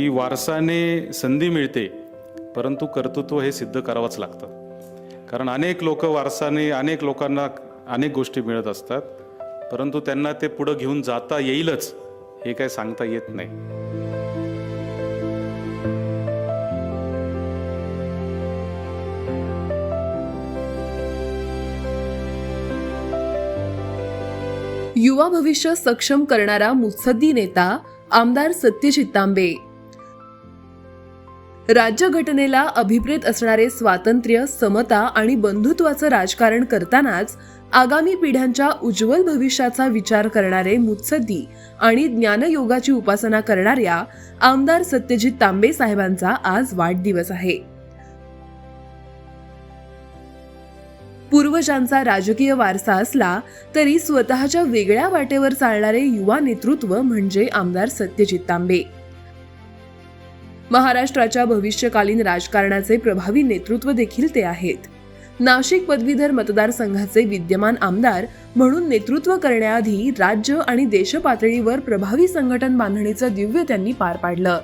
की वारसाने संधी मिळते परंतु कर्तृत्व हे सिद्ध करावंच लागतं. कारण अनेक लोक वारसाने अनेक लोकांना अनेक गोष्टी मिळत असतात परंतु त्यांना ते पुढं घेऊन जाता येईलच हे काय सांगता येत नाही. युवा भविष्य सक्षम करणारा मुत्सद्दी नेता आमदार सत्यजित तांबे राज्यघटनेला अभिप्रेत असणारे स्वातंत्र्य समता आणि बंधुत्वाचं राजकारण करतानाच आगामी पिढ्यांच्या उज्ज्वल भविष्याचा विचार करणारे मुत्सद्दी आणि ज्ञानयोगाची उपासना करणाऱ्या आमदार सत्यजित तांबे साहेबांचा आज वाढदिवस आहे. पूर्वजांचा राजकीय वारसा असला तरी स्वतःच्या वेगळ्या वाटेवर चालणारे युवा नेतृत्व म्हणजे आमदार सत्यजित तांबे. महाराष्ट्राच्या भविष्यकालीन राजकारणाचे प्रभावी नेतृत्व देखील ते आहेत. नाशिक पदवीधर मतदारसंघाचे विद्यमान आमदार म्हणून नेतृत्व करण्याआधी राज्य आणि देशपातळीवर प्रभावी संघटन बांधणीचं दिव्य त्यांनी पार पाडलं.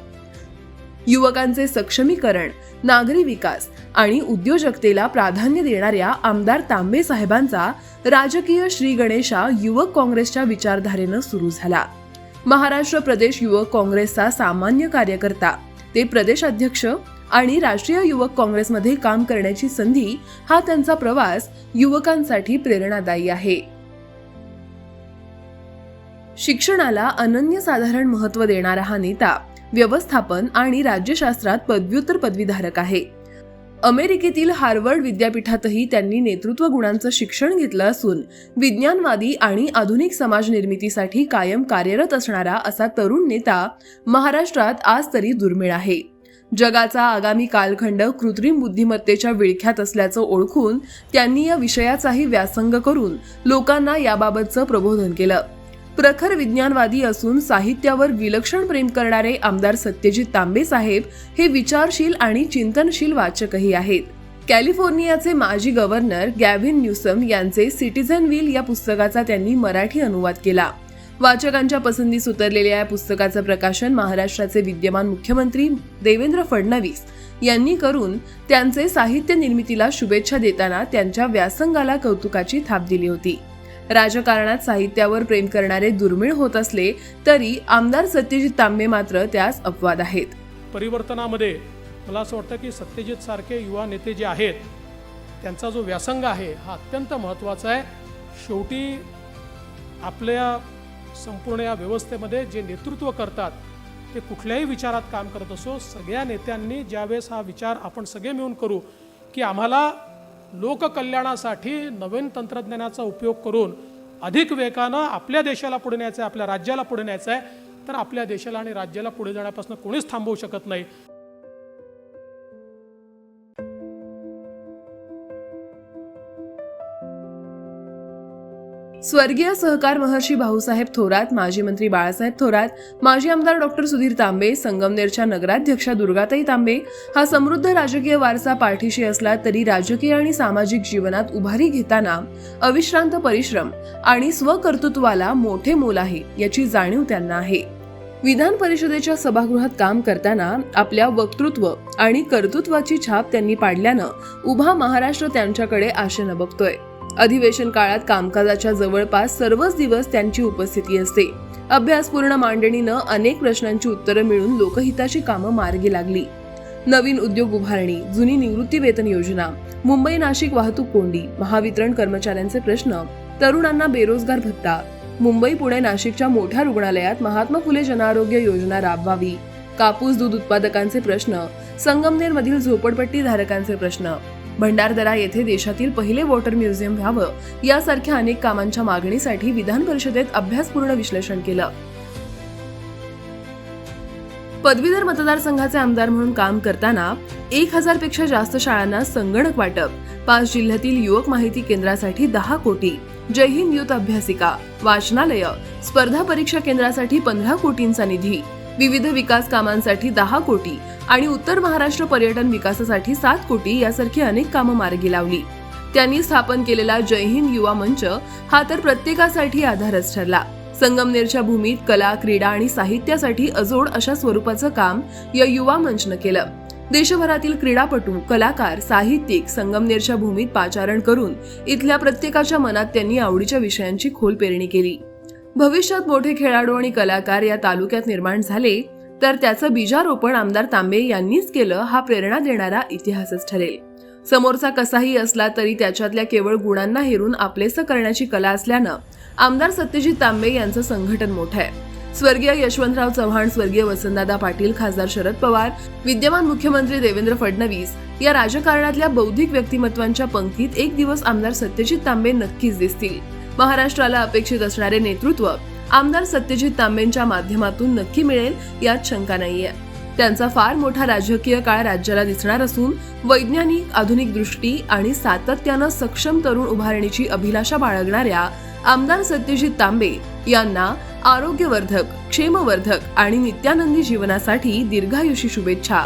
युवकांचे सक्षमीकरण नागरी विकास आणि उद्योजकतेला प्राधान्य देणाऱ्या आमदार तांबे साहेबांचा राजकीय श्री गणेशा युवक काँग्रेसच्या विचारधारेनं सुरू झाला. महाराष्ट्र प्रदेश युवक काँग्रेसचा सामान्य कार्यकर्ता ते प्रदेशाध्यक्ष आणि राष्ट्रीय युवक काँग्रेसमध्ये काम करण्याची संधी हा त्यांचा प्रवास युवकांसाठी प्रेरणादायी आहे. शिक्षणाला अनन्यसाधारण महत्त्व देणारा हा नेता व्यवस्थापन आणि राज्यशास्त्रात पदव्युत्तर पदवीधारक आहे. अमेरिकेतील हार्वर्ड विद्यापीठातही त्यांनी नेतृत्व गुणांचं शिक्षण घेतलं असून विज्ञानवादी आणि आधुनिक समाज निर्मितीसाठी कायम कार्यरत असणारा असा तरुण नेता महाराष्ट्रात आज तरी दुर्मिळ आहे. जगाचा आगामी कालखंड कृत्रिम बुद्धिमत्तेच्या विळख्यात असल्याचं ओळखून त्यांनी या विषयाचाही व्यासंग करून लोकांना याबाबतचं प्रबोधन केलं. प्रखर विज्ञानवादी असून साहित्यावर विलक्षण प्रेम करणारे आमदार सत्यजित तांबे साहेब हे विचारशील आणि चिंतनशील वाचकही आहेत. कॅलिफोर्नियाचे माजी गव्हर्नर गॅव्हिन न्यूसम यांचे सिटीझन व्हील या पुस्तकाचा त्यांनी मराठी अनुवाद केला. वाचकांच्या पसंतीस उतरलेल्या या पुस्तकाचं प्रकाशन महाराष्ट्राचे विद्यमान मुख्यमंत्री देवेंद्र फडणवीस यांनी करून त्यांचे साहित्य निर्मितीला शुभेच्छा देताना त्यांच्या व्यासंगाला कौतुकाची थाप दिली होती. राजकारणात साहित्यावर प्रेम करणारे दुर्मिळ होत असले तरी आमदार सत्यजित तांबे मात्र त्यास अपवाद आहेत. परिवर्तनामध्ये मला असं वाटतं की सत्यजित सारखे युवा नेते जे आहेत त्यांचा जो व्यासंग आहे हा अत्यंत महत्त्वाचा आहे. शेवटी आपल्या संपूर्ण या व्यवस्थेमध्ये जे नेतृत्व करतात ते कुठल्याही विचारात काम करत असो सगळ्या नेत्यांनी ज्यावेळेस हा विचार आपण सगळे मिळून करू की आम्हाला लोककल्याणासाठी नवीन तंत्रज्ञानाचा उपयोग करून अधिक वेगानं आपल्या देशाला पुढे न्यायचं आहे आपल्या राज्याला पुढे न्यायचं आहे तर आपल्या देशाला आणि राज्याला पुढे जाण्यापासून कोणीच थांबवू शकत नाही. स्वर्गीय सहकार महर्षी भाऊसाहेब थोरात माजी मंत्री बाळासाहेब थोरात माजी आमदार डॉक्टर सुधीर तांबे संगमनेरच्या नगराध्यक्षा दुर्गाताई तांबे हा समृद्ध राजकीय वारसा पाठीशी असला तरी राजकीय आणि सामाजिक जीवनात उभारी घेताना अविश्रांत परिश्रम आणि स्वकर्तृत्वाला मोठे मोल आहे याची जाणीव त्यांना आहे. विधान परिषदेच्या सभागृहात काम करताना आपल्या वक्तृत्व आणि कर्तृत्वाची छाप त्यांनी पाडल्यानं उभा महाराष्ट्र त्यांच्याकडे आशेनं बघतोय. अधिवेशन काळात कामकाजाच्या जवळपास सर्वच दिवस त्यांची उपस्थिती असते. अभ्यासपूर्ण मांडणीनं अनेक प्रश्नांची उत्तरं मिळून लोकहिताची कामं मार्गी लागली. नवीन उद्योग उभारणी जुनी निवृत्ती वेतन योजना मुंबई नाशिक वाहतूक कोंडी महावितरण कर्मचाऱ्यांचे प्रश्न तरुणांना बेरोजगार भत्ता मुंबई पुणे नाशिकच्या मोठ्या रुग्णालयात महात्मा फुले जनआरोग्य योजना राबवावी कापूस दूध उत्पादकांचे प्रश्न संगमनेरमधील झोपडपट्टी धारकांचे प्रश्न भंडारदरा येथे देशातील पहिले वॉटर म्युझियम व्हावं यासारख्या अनेक कामांच्या मागणीसाठी विधान परिषदेत अभ्यासपूर्ण विश्लेषण केलं. पदवीधर मतदारसंघाचे आमदार म्हणून काम करताना एक हजारपेक्षा जास्त शाळांना संगणक वाटप पाच जिल्ह्यातील युवक माहिती केंद्रासाठी दहा कोटी जय हिंद युथ अभ्यासिका वाचनालय स्पर्धा परीक्षा केंद्रासाठी पंधरा कोटींचा निधी विविध विकास कामांसाठी दहा कोटी आणि उत्तर महाराष्ट्र पर्यटन विकासासाठी सात कोटी यासारखी अनेक कामं मार्गी लावली. त्यांनी स्थापन केलेला जय हिंद युवा मंच हा तर प्रत्येकासाठी आधारच ठरला. संगमनेरच्या भूमीत कला क्रीडा आणि साहित्यासाठी अजोड अशा स्वरूपाचं काम या युवा मंचनं केलं. देशभरातील क्रीडापटू कलाकार साहित्यिक संगमनेरच्या भूमीत पाचारण करून इथल्या प्रत्येकाच्या मनात त्यांनी आवडीच्या विषयांची खोल पेरणी केली. भविष्यात मोठे खेळाडू आणि कलाकार या तालुक्यात निर्माण झाले तर त्याचं बीजारोपण आमदार तांबे यांनीच केलं हा प्रेरणा देणारा इतिहासच ठरेल. समोरचा कसाही असला तरी त्याच्यातल्या केवळ गुणांना हेरून आपलेसं करण्याची कला असल्यानं आमदार सत्यजित तांबे यांचं संघटन मोठं आहे. स्वर्गीय यशवंतराव चव्हाण स्वर्गीय वसंतदादा पाटील खासदार शरद पवार विद्यमान मुख्यमंत्री देवेंद्र फडणवीस या राजकारणातल्या बौद्धिक व्यक्तिमत्वांच्या पंक्तीत एक दिवस आमदार सत्यजित तांबे नक्कीच दिसतील. महाराष्ट्राला अपेक्षित असणारे नेतृत्व आमदार सत्यजित तांबेंच्या माध्यमातून नक्की मिळेल यात शंका नाहीये. त्यांचा फार मोठा राजकीय काळ राज्याला दिसणार असून वैज्ञानिक आधुनिक दृष्टी आणि सातत्यानं सक्षम तरुण उभारणीची अभिलाषा बाळगणाऱ्या आमदार सत्यजित तांबे यांना आरोग्यवर्धक क्षेमवर्धक आणि नित्यानंदी जीवनासाठी दीर्घायुषी शुभेच्छा.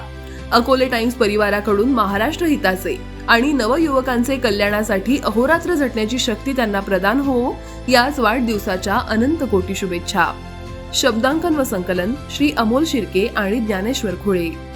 अकोले टाइम्स परिवाराकडून महाराष्ट्र हिताचे. आणि नवयुवकांचे कल्याणासाठी अहोरात्र झटण्याची शक्ती त्यांना प्रदान हो याच वाढदिवसाच्या अनंत कोटी शुभेच्छा. शब्दांकन व संकलन श्री अमोल शिर्के आणि ज्ञानेश्वर खुळे.